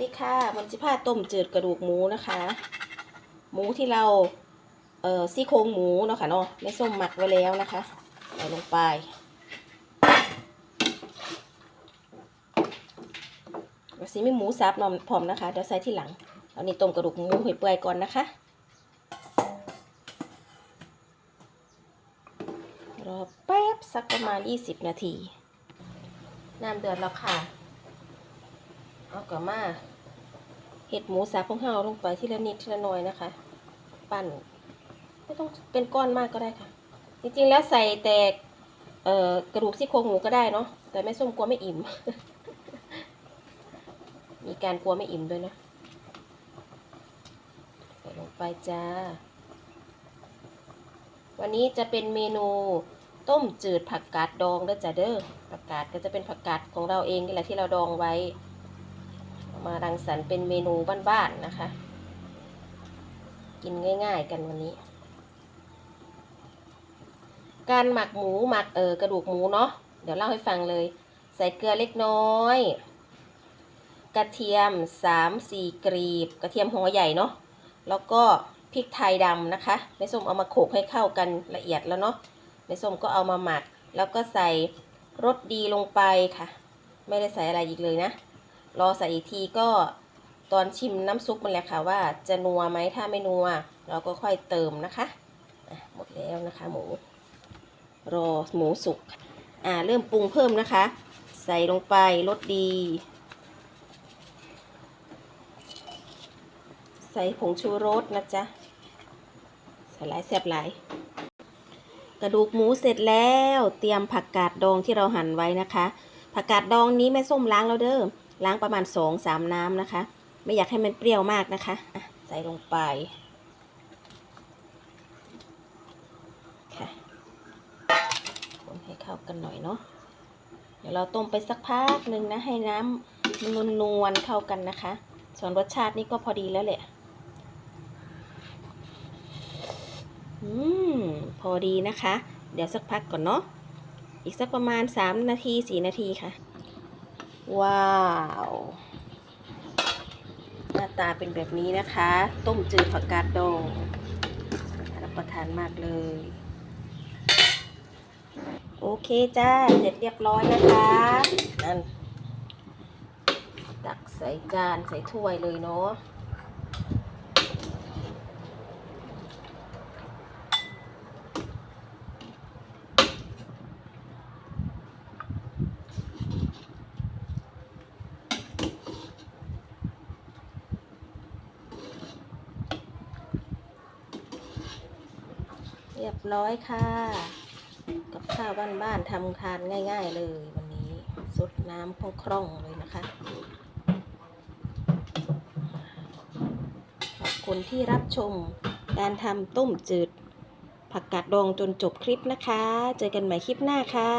ดีค่ะมันจิพาต้มจืดกระดูกหมูนะคะ หมูที่เราเอ่อซี่โครงหมูเนาะค่ะเนาะไม่ส้มหมักไว้แล้วนะคะใส่ลงไป สีมีหมูสับนอมพร้อมนะคะ เดี๋ยวใส่ที่หลังเอานี่ต้มกระดูกหมูให้เปื่อยก่อนนะคะรอแป๊บสักประมาณ 20 นาที น้ำเดือดแล้วค่ะ เอากลับมา เห็ดหมูสับของเราลงไปทีละนิดทีละหน่อยนะคะ ปั้น ไม่ต้องเป็นก้อนมากก็ได้ค่ะ จริงๆแล้วใส่แต่กระดูกซี่โครงหมูก็ได้เนาะแต่แม่ส้มกลัวไม่อิ่ม มีการกลัวไม่อิ่มด้วยนะใส่ลงไปจ้า วันนี้จะเป็นเมนูต้มจืดผักกาดดองด้อจ้ะเด้อผักกาดก็จะเป็นผักกาดของเราเองนี่แหละที่เราดองไว้ มารังสรรค์เป็นเมนูบ้านๆนะคะ กินง่ายๆกันวันนี้ การหมักหมูหมักเออกระดูกหมูเนาะเดี๋ยวเล่าให้ฟังเลย ใส่เกลือเล็กน้อย กระเทียม3 4กรีบ กระเทียมหัวใหญ่เนาะแล้วก็พริกไทยดำนะคะแม่ส้มเอามาโขลกให้เข้ากันละเอียดแล้วเนาะแม่ส้มก็เอามาหมัก แล้วก็ใส่รสดีลงไปค่ะ ไม่ได้ใส่อะไรอีกเลยนะ รอใส่อีกทีก็ตอนชิมน้ำซุปมันแหละค่ะว่าจะนัวไหมถ้าไม่นัว เราก็ค่อยเติมนะคะหมดแล้วนะคะหมู รอหมูสุกอ่าเริ่มปรุงเพิ่มนะคะ ใส่ลงไปรสดี ใส่ผงชูรสนะจ๊ะใส่หลายแซ่บหลายกระดูกหมูเสร็จแล้ว เตรียมผักกาดดองที่เราหั่นไว้นะคะ ผักกาดดองนี้แม่ส้มล้างแล้วเด้อ ล้างประมาณสองสามน้ำนะคะ ไม่อยากให้มันเปรี้ยวมากนะคะะใส่ลงไปค่ะคนให้เข้ากันหน่อยเนาะเดี๋ยวเราต้มไปสักพักหนึ่งนะ ให้น้ำมันนวลๆเข้ากันนะคะ ส่วนรสชาตินี่ก็พอดีแล้วแหละอืมพอดีนะคะ เดี๋ยวสักพักก่อนเนาะอีกสักประมาณ 3 นาที 4 นาทีค่ะ ว้าว หน้าตาเป็นแบบนี้นะคะ ต้มจืดผักกาดดองรับประทานมากเลย โอเคจ้า เสร็จเรียบร้อยนะคะ นั่น ตักใส่จานใส่ถ้วยเลยเนาะ เรียบร้อยค่ะ กับข้าวบ้านๆทำทานง่าย ๆ เลยวันนี้สดน้ำคล่องๆเลยนะคะ ขอบคุณที่รับชมการทำต้มจืด ผักกาดดองจนจบคลิปนะคะ เจอกันใหม่คลิปหน้าค่ะ